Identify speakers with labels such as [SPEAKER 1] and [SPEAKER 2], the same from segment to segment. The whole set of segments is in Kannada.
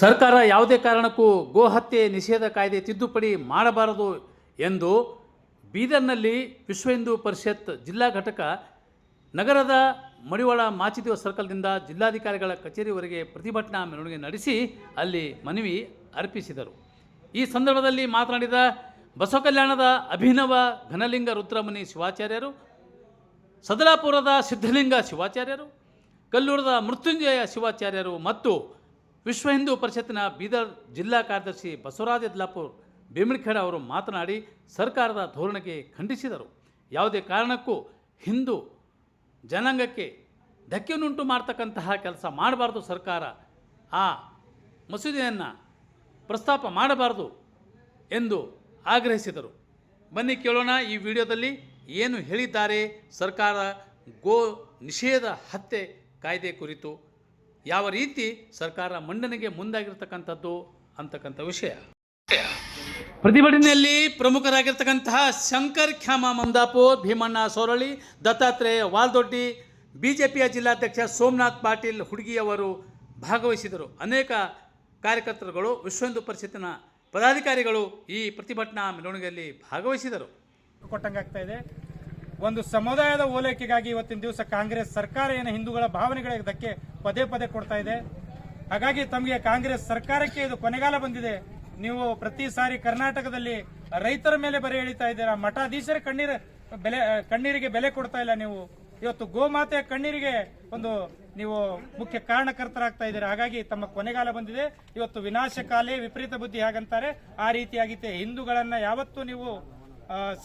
[SPEAKER 1] ಸರ್ಕಾರ ಯಾವುದೇ ಕಾರಣಕ್ಕೂ ಗೋಹತ್ಯೆ ನಿಷೇಧ ಕಾಯ್ದೆ ತಿದ್ದುಪಡಿ ಮಾಡಬಾರದು ಎಂದು ಬೀದರ್ನಲ್ಲಿ ವಿಶ್ವ ಹಿಂದೂ ಪರಿಷತ್ ಜಿಲ್ಲಾ ಘಟಕ ನಗರದ ಮಡಿವಾಳ ಮಾಚಿದೇವ ಸರ್ಕಲ್ನಿಂದ ಜಿಲ್ಲಾಧಿಕಾರಿಗಳ ಕಚೇರಿವರೆಗೆ ಪ್ರತಿಭಟನಾ ಮೆರವಣಿಗೆ ನಡೆಸಿ ಅಲ್ಲಿ ಮನವಿ ಅರ್ಪಿಸಿದರು. ಈ ಸಂದರ್ಭದಲ್ಲಿ ಮಾತನಾಡಿದ ಬಸವ ಕಲ್ಯಾಣದ ಅಭಿನವ ಘನಲಿಂಗ ರುದ್ರಮುನಿ ಶಿವಾಚಾರ್ಯರು, ಸದಲಾಪುರದ ಸಿದ್ಧಲಿಂಗ ಶಿವಾಚಾರ್ಯರು, ಕಲ್ಲೂರದ ಮೃತ್ಯುಂಜಯ ಶಿವಾಚಾರ್ಯರು ಮತ್ತು ವಿಶ್ವ ಹಿಂದೂ ಪರಿಷತ್ತಿನ ಬೀದರ್ ಜಿಲ್ಲಾ ಕಾರ್ಯದರ್ಶಿ ಬಸವರಾಜ ಯದ್ಲಾಪುರ್ ಬೇಮಿಳ್ಖೇಡ ಅವರು ಮಾತನಾಡಿ ಸರ್ಕಾರದ ಧೋರಣೆಗೆ ಖಂಡಿಸಿದರು. ಯಾವುದೇ ಕಾರಣಕ್ಕೂ ಹಿಂದೂ ಜನಾಂಗಕ್ಕೆ ಧಕ್ಕೆಯನ್ನುಂಟು ಮಾಡ್ತಕ್ಕಂತಹ ಕೆಲಸ ಮಾಡಬಾರ್ದು ಸರ್ಕಾರ. ಆ ಮಸೂದೆಯನ್ನು ಪ್ರಸ್ತಾಪ ಮಾಡಬಾರದು ಎಂದು ಆಗ್ರಹಿಸಿದರು. ಬನ್ನಿ ಕೇಳೋಣ ಈ ವಿಡಿಯೋದಲ್ಲಿ ಏನು ಹೇಳಿದ್ದಾರೆ ಸರ್ಕಾರ ಗೋ ನಿಷೇಧ ಹತ್ಯೆ ಕಾಯ್ದೆ ಕುರಿತು. ಯಾವ ರೀತಿ ಸರ್ಕಾರ ಮಂಡನೆಗೆ ಮುಂದಾಗಿರ್ತಕ್ಕಂಥದ್ದು ಅಂತಕ್ಕಂಥ ವಿಷಯ. ಪ್ರತಿಭಟನೆಯಲ್ಲಿ ಪ್ರಮುಖರಾಗಿರ್ತಕ್ಕಂತಹ ಶಂಕರ್ ಖ್ಯಾಮ ಮಂದಾಪುರ್ ಭೀಮಣ್ಣ ಸೋರಳಿ, ದತ್ತಾತ್ರೇಯ ವಾಲ್ದೊಡ್ಡಿ, ಬಿಜೆಪಿಯ ಜಿಲ್ಲಾಧ್ಯಕ್ಷ ಸೋಮನಾಥ್ ಪಾಟೀಲ್ ಹುಡುಗಿಯವರು ಭಾಗವಹಿಸಿದರು. ಅನೇಕ ಕಾರ್ಯಕರ್ತರುಗಳು ವಿಶ್ವ ಹಿಂದೂ ಪರಿಷತ್ತಿನ ಪದಾಧಿಕಾರಿಗಳು ಈ ಪ್ರತಿಭಟನಾ ಮೆರವಣಿಗೆಯಲ್ಲಿ ಭಾಗವಹಿಸಿದರು.
[SPEAKER 2] ಕೊಟ್ಟಂಗಾಗ್ತಾ ಇದೆ. ಒಂದು ಸಮುದಾಯದ ಓಲೈಕೆಗಾಗಿ ಇವತ್ತಿನ ದಿವಸ ಕಾಂಗ್ರೆಸ್ ಸರ್ಕಾರ ಏನು ಹಿಂದೂಗಳ ಭಾವನೆಗಳಿಗೆ ಧಕ್ಕೆ ಪದೇ ಪದೇ ಕೊಡ್ತಾ ಇದೆ. ಹಾಗಾಗಿ ತಮಗೆ ಕಾಂಗ್ರೆಸ್ ಸರ್ಕಾರಕ್ಕೆ ಇದು ಕೊನೆಗಾಲ ಬಂದಿದೆ. ನೀವು ಪ್ರತಿ ಸಾರಿ ಕರ್ನಾಟಕದಲ್ಲಿ ರೈತರ ಮೇಲೆ ಬರೆ ಎಳಿತಾ ಇದ್ದೀರಾ? ಮಠಾಧೀಶರ ಕಣ್ಣೀರ, ಬೆಲೆ, ಕಣ್ಣೀರಿಗೆ ಬೆಲೆ ಕೊಡ್ತಾ ಇಲ್ಲ ನೀವು. ಇವತ್ತು ಗೋಮಾತೆಯ ಕಣ್ಣೀರಿಗೆ ಒಂದು ನೀವು ಮುಖ್ಯ ಕಾರಣಕರ್ತರಾಗ್ತಾ ಇದ್ದೀರಾ? ಹಾಗಾಗಿ ತಮ್ಮ ಕೊನೆಗಾಲ ಬಂದಿದೆ. ಇವತ್ತು ವಿನಾಶಕಾಲೇ ವಿಪರೀತ ಬುದ್ಧಿ ಹಾಗಂತಾರೆ. ಆ ರೀತಿಯಾಗಿತ್ತೆ ಹಿಂದೂಗಳನ್ನ ಯಾವತ್ತೂ ನೀವು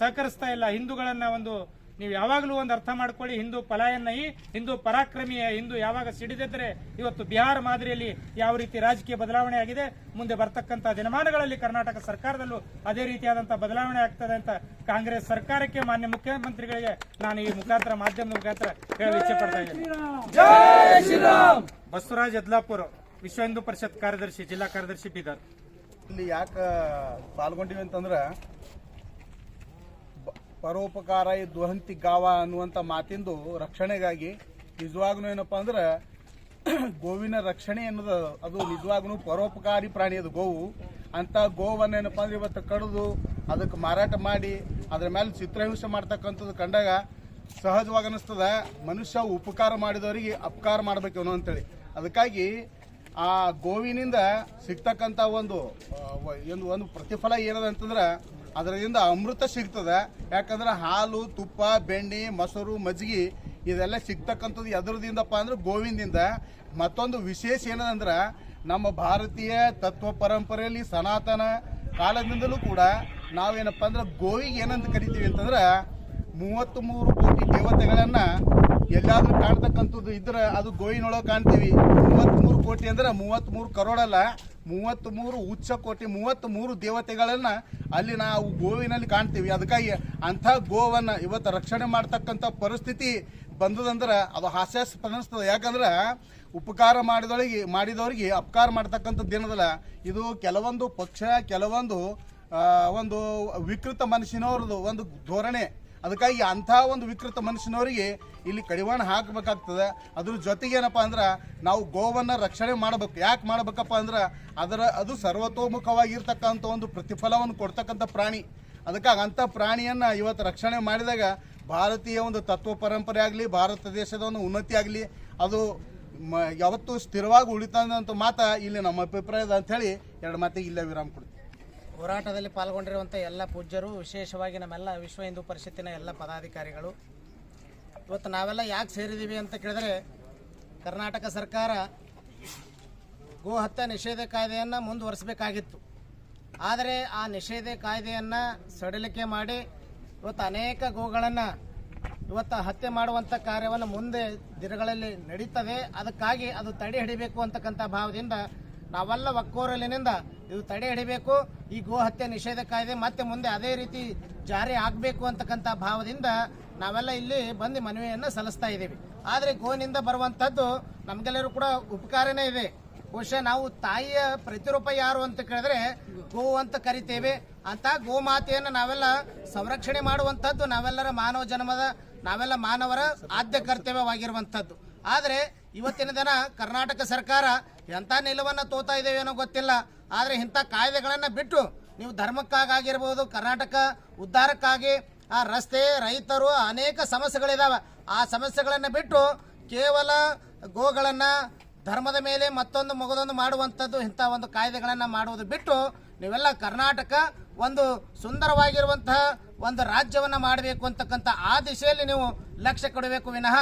[SPEAKER 2] ಸಹಕರಿಸ್ತಾ ಇಲ್ಲ. ಹಿಂದೂಗಳನ್ನ ಒಂದು ನೀವು ಯಾವಾಗಲೂ ಒಂದು ಅರ್ಥ ಮಾಡ್ಕೊಳ್ಳಿ ಹಿಂದೂ ಪಲಾಯನ್ನಯಿ ಈ ಹಿಂದೂ ಪರಾಕ್ರಮಿಯ ಹಿಂದೂ ಯಾವಾಗ ಸಿಡಿದಿದ್ರೆ ಇವತ್ತು ಬಿಹಾರ ಮಾದರಿಯಲ್ಲಿ ಯಾವ ರೀತಿ ರಾಜಕೀಯ ಬದಲಾವಣೆ ಆಗಿದೆ ಮುಂದೆ ಬರ್ತಕ್ಕಂಥ ದಿನಮಾನಗಳಲ್ಲಿ ಕರ್ನಾಟಕ ಸರ್ಕಾರದಲ್ಲೂ ಅದೇ ರೀತಿಯಾದಂತಹ ಬದಲಾವಣೆ ಆಗ್ತದೆ ಅಂತ ಕಾಂಗ್ರೆಸ್ ಸರ್ಕಾರಕ್ಕೆ ಮಾನ್ಯ ಮುಖ್ಯಮಂತ್ರಿಗಳಿಗೆ ನಾನು ಈ ಮುಖಾಂತರ ಮಾಧ್ಯಮದ ಮುಖಾಂತರ ಹೇಳಲು ಇಚ್ಛೆ ಪಡ್ತಾ ಇದ್ದೇನೆ ಬಸವರಾಜ್ ಯದ್ಲಾಪುರ ವಿಶ್ವ ಹಿಂದೂ ಪರಿಷತ್ ಕಾರ್ಯದರ್ಶಿ ಜಿಲ್ಲಾ ಕಾರ್ಯದರ್ಶಿ ಬೀದರ್.
[SPEAKER 3] ಇಲ್ಲಿ ಯಾಕೆ ಪಾಲ್ಗೊಂಡಿವಿ ಅಂತಂದ್ರೆ ಪರೋಪಕಾರ ಈ ದುರಂತಿ ಗಾವ ಅನ್ನುವಂಥ ಮಾತಿಂದು ರಕ್ಷಣೆಗಾಗಿ ನಿಜವಾಗ್ಲೂ ಏನಪ್ಪ ಅಂದ್ರೆ ಗೋವಿನ ರಕ್ಷಣೆ ಅನ್ನೋದು ಅದು ನಿಜವಾಗ್ಲೂ ಪರೋಪಕಾರಿ ಪ್ರಾಣಿ ಅದು ಗೋವು. ಅಂತ ಗೋವನ್ನ ಏನಪ್ಪ ಅಂದ್ರೆ ಇವತ್ತು ಕಡಿದು ಅದಕ್ಕೆ ಮಾರಾಟ ಮಾಡಿ ಅದ್ರ ಮೇಲೆ ಚಿತ್ರಹಿಂಸೆ ಮಾಡ್ತಕ್ಕಂಥದ್ದು ಕಂಡಾಗ ಸಹಜವಾಗಿ ಅನಿಸ್ತದ, ಮನುಷ್ಯ ಉಪಕಾರ ಮಾಡಿದವರಿಗೆ ಅಪಕಾರ ಮಾಡ್ಬೇಕು ಅನ್ನೋ ಅಂತೇಳಿ. ಅದಕ್ಕಾಗಿ ಆ ಗೋವಿನಿಂದ ಸಿಗ್ತಕ್ಕಂಥ ಒಂದು ಒಂದು ಪ್ರತಿಫಲ ಏನದ ಅಂತಂದ್ರೆ ಅದರಿಂದ ಅಮೃತ ಸಿಗ್ತದೆ. ಯಾಕಂದ್ರೆ ಹಾಲು, ತುಪ್ಪ, ಬೆಣ್ಣೆ, ಮೊಸರು ಮಜ್ಜಿಗೆ ಇದೆಲ್ಲ ಸಿಗ್ತಕ್ಕಂಥದ್ದು ಎದ್ರದಿಂದಪ್ಪ ಅಂದ್ರೆ ಗೋವಿಂದಿಂದ. ಮತ್ತೊಂದು ವಿಶೇಷ ಏನದಂದ್ರೆ ನಮ್ಮ ಭಾರತೀಯ ತತ್ವ ಪರಂಪರೆಯಲ್ಲಿ ಸನಾತನ ಕಾಲದಿಂದಲೂ ಕೂಡ ನಾವೇನಪ್ಪ ಅಂದ್ರೆ ಗೋವಿಗೆ ಏನಂತ ಕರಿತೀವಿ ಅಂತಂದ್ರೆ ಮೂವತ್ತ್ ಮೂರು ಕೋಟಿ ದೇವತೆಗಳನ್ನ ಎಲ್ಲಾದ್ರೂ ಕಾಣ್ತಕ್ಕಂಥದ್ದು ಇದ್ರೆ ಅದು ಗೋವಿನೊಳಗೆ ಕಾಣ್ತೀವಿ. ಮೂವತ್ತ್ ಮೂರು ಕೋಟಿ ಅಂದ್ರೆ ಮೂವತ್ತ್ ಮೂರು ಕರೋಡಲ್ಲ ಮೂವತ್ತ್ ಮೂರು ಉಚ್ಚ ಕೋಟಿ ಮೂವತ್ತ್ ಮೂರು ದೇವತೆಗಳನ್ನ ಅಲ್ಲಿ ನಾವು ಗೋವಿನಲ್ಲಿ ಕಾಣ್ತೀವಿ. ಅದಕ್ಕಾಗಿ ಅಂಥ ಗೋವನ್ನ ಇವತ್ತು ರಕ್ಷಣೆ ಮಾಡ್ತಕ್ಕಂಥ ಪರಿಸ್ಥಿತಿ ಬಂದದಂದ್ರೆ ಅದು ಹಾಸ್ಯಾಸ್ಪದ ಅನಿಸ್ತದೆ. ಯಾಕಂದ್ರೆ ಉಪಕಾರ ಮಾಡಿದೊಳಗೆ ಮಾಡಿದವರಿಗೆ ಅಪಕಾರ ಮಾಡ್ತಕ್ಕಂಥದ್ದು ಏನದಲ್ಲ ಇದು ಕೆಲವೊಂದು ಪಕ್ಷ, ಕೆಲವೊಂದು ಒಂದು ವಿಕೃತ ಮನುಷ್ಯನವ್ರದ್ದು ಒಂದು ಧೋರಣೆ. ಅದಕ್ಕಾಗಿ ಅಂಥ ಒಂದು ವಿಕೃತ ಮನುಷ್ಯನವರಿಗೆ ಇಲ್ಲಿ ಕಡಿವಾಣ ಹಾಕಬೇಕಾಗ್ತದೆ. ಅದ್ರ ಜೊತೆಗೆ ಏನಪ್ಪ ಅಂದ್ರೆ ನಾವು ಗೋವನ್ನು ರಕ್ಷಣೆ ಮಾಡಬೇಕು. ಯಾಕೆ ಮಾಡಬೇಕಪ್ಪ ಅಂದ್ರೆ ಅದರ, ಅದು ಸರ್ವತೋಮುಖವಾಗಿರ್ತಕ್ಕಂಥ ಒಂದು ಪ್ರತಿಫಲವನ್ನು ಕೊಡ್ತಕ್ಕಂಥ ಪ್ರಾಣಿ. ಅದಕ್ಕಾಗಿ ಅಂಥ ಪ್ರಾಣಿಯನ್ನು ಇವತ್ತು ರಕ್ಷಣೆ ಮಾಡಿದಾಗ ಭಾರತೀಯ ಒಂದು ತತ್ವ ಪರಂಪರೆ ಆಗಲಿ, ಭಾರತ ದೇಶದ ಒಂದು ಉನ್ನತಿ ಆಗಲಿ, ಅದು ಮ, ಯಾವತ್ತೂ ಸ್ಥಿರವಾಗಿ ಉಳಿತದೆ ಅಂತ ಮಾತ ಇಲ್ಲಿ ನಮ್ಮ ಅಭಿಪ್ರಾಯದ ಅಂಥೇಳಿ ಎರಡು ಮಾತಿಗೆ ಇಲ್ಲೇ ವಿರಾಮ ಕೊಡ್ತೀವಿ
[SPEAKER 4] ಹೋರಾಟದಲ್ಲಿ ಪಾಲ್ಗೊಂಡಿರುವಂಥ ಎಲ್ಲ ಪೂಜ್ಯರು, ವಿಶೇಷವಾಗಿ ನಮ್ಮೆಲ್ಲ ವಿಶ್ವ ಹಿಂದೂ ಪರಿಷತ್ತಿನ ಎಲ್ಲ ಪದಾಧಿಕಾರಿಗಳು. ಇವತ್ತು ನಾವೆಲ್ಲ ಯಾಕೆ ಸೇರಿದ್ದೀವಿ ಅಂತ ಕೇಳಿದ್ರೆ, ಕರ್ನಾಟಕ ಸರ್ಕಾರ ಗೋ ಹತ್ಯೆ ನಿಷೇಧ ಕಾಯ್ದೆಯನ್ನು ಮುಂದುವರಿಸಬೇಕಾಗಿತ್ತು. ಆದರೆ ಆ ನಿಷೇಧ ಕಾಯ್ದೆಯನ್ನು ಸಡಿಲಿಕೆ ಮಾಡಿ ಇವತ್ತು ಅನೇಕ ಗೋಗಳನ್ನು ಇವತ್ತು ಹತ್ಯೆ ಮಾಡುವಂಥ ಕಾರ್ಯವನ್ನು ಮುಂದೆ ದಿನಗಳಲ್ಲಿ ನಡೀತದೆ. ಅದಕ್ಕಾಗಿ ಅದು ತಡೆ ಹಿಡಿಬೇಕು ಅಂತಕ್ಕಂಥ ಭಾವದಿಂದ ನಾವೆಲ್ಲ ಒಕ್ಕೋರಲಿನಿಂದ ಇದು ತಡೆ ಹಿಡಿಬೇಕು, ಈ ಗೋ ಹತ್ಯೆ ನಿಷೇಧ ಕಾಯ್ದೆ ಮತ್ತೆ ಮುಂದೆ ಅದೇ ರೀತಿ ಜಾರಿ ಆಗಬೇಕು ಅಂತಕ್ಕಂಥ ಭಾವದಿಂದ ನಾವೆಲ್ಲ ಇಲ್ಲಿ ಬಂದು ಮನವಿಯನ್ನು ಸಲ್ಲಿಸ್ತಾ ಇದ್ದೀವಿ. ಆದರೆ ಗೋನಿಂದ ಬರುವಂಥದ್ದು ನಮಗೆಲ್ಲರೂ ಕೂಡ ಉಪಕಾರನೇ ಇದೆ. ಬಹುಶಃ ನಾವು ತಾಯಿಯ ಪ್ರತಿರೂಪ ಯಾರು ಅಂತ ಕೇಳಿದ್ರೆ ಗೋ ಅಂತ ಕರಿತೇವೆ. ಅಂತ ಗೋಮಾತೆಯನ್ನು ನಾವೆಲ್ಲ ಸಂರಕ್ಷಣೆ ಮಾಡುವಂಥದ್ದು ನಾವೆಲ್ಲರ ಮಾನವ ಜನ್ಮದ, ನಾವೆಲ್ಲ ಮಾನವರ ಆದ್ಯ ಕರ್ತವ್ಯವಾಗಿರುವಂಥದ್ದು ಆದರೆ ಇವತ್ತಿನ ದಿನ ಕರ್ನಾಟಕ ಸರ್ಕಾರ ಎಂಥ ನಿಲುವನ್ನು ತೋತಾ ಇದ್ದೇವೇನೋ ಗೊತ್ತಿಲ್ಲ. ಆದರೆ ಇಂಥ ಕಾಯ್ದೆಗಳನ್ನು ಬಿಟ್ಟು ನೀವು ಧರ್ಮಕ್ಕಾಗಿರ್ಬೋದು, ಕರ್ನಾಟಕ ಉದ್ಧಾರಕ್ಕಾಗಿ ಆ ರಸ್ತೆ, ರೈತರು ಅನೇಕ ಸಮಸ್ಯೆಗಳಿದಾವೆ. ಆ ಸಮಸ್ಯೆಗಳನ್ನು ಬಿಟ್ಟು ಕೇವಲ ಗೋಗಳನ್ನು ಧರ್ಮದ ಮೇಲೆ ಮತ್ತೊಂದು ಮಗದೊಂದು ಮಾಡುವಂಥದ್ದು ಇಂಥ ಒಂದು ಕಾಯ್ದೆಗಳನ್ನು ಮಾಡುವುದು ಬಿಟ್ಟು ನೀವೆಲ್ಲ ಕರ್ನಾಟಕ ಒಂದು ಸುಂದರವಾಗಿರುವಂತಹ ಒಂದು ರಾಜ್ಯವನ್ನು ಮಾಡಬೇಕು ಅಂತಕ್ಕಂಥ ಆ ದಿಶೆಯಲ್ಲಿ ನೀವು ಲಕ್ಷ್ಯ ಕೊಡಬೇಕು ವಿನಃ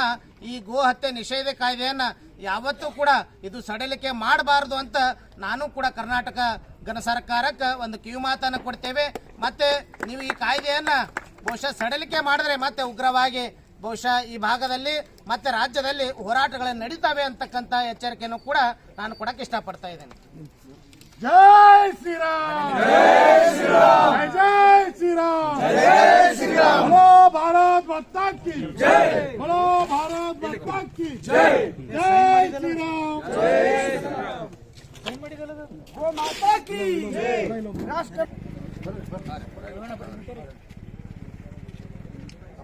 [SPEAKER 4] ಈ ಗೋ ಹತ್ಯೆ ನಿಷೇಧ ಕಾಯ್ದೆಯನ್ನು ಯಾವತ್ತೂ ಕೂಡ ಇದು ಸಡಿಲಿಕೆ ಮಾಡಬಾರದು ಅಂತ ನಾನು ಕೂಡ ಕರ್ನಾಟಕ ಘನ ಸರ್ಕಾರಕ್ಕೆ ಒಂದು ಕಿವಿಮಾತನ್ನು ಕೊಡ್ತೇವೆ. ಮತ್ತೆ ನೀವು ಈ ಕಾಯ್ದೆಯನ್ನು ಬಹುಶಃ ಸಡಿಲಿಕೆ ಮಾಡಿದ್ರೆ ಮತ್ತೆ ಉಗ್ರವಾಗಿ ಬಹುಶಃ ಈ ಭಾಗದಲ್ಲಿ ಮತ್ತೆ ರಾಜ್ಯದಲ್ಲಿ ಹೋರಾಟಗಳು ನಡೀತಾವೆ ಅಂತಕ್ಕಂಥ ಎಚ್ಚರಿಕೆಯನ್ನು ಕೂಡ ನಾನು ಕೊಡಕ್ಕೆ ಇಷ್ಟಪಡ್ತಾ ಇದ್ದೇನೆ.
[SPEAKER 5] ಜೈ ಶ್ರೀರಾಮ್! ಜೈ ಶ್ರೀರಾಮ್! ಜೈ ಶ್ರೀರಾಮ್! ಭಾರತ್ ಮಾತಾ ಕಿ ಜೈ! ಬಲೋ ಭಾರತ್ ಮಾತಾ ಜೈ! ಜೈ ಶ್ರೀರಾಮ್! ಜೈ ಶ್ರೀರಾಮ್! ಓ
[SPEAKER 2] ಮಾತಾ ರಾಷ್ಟ್ರ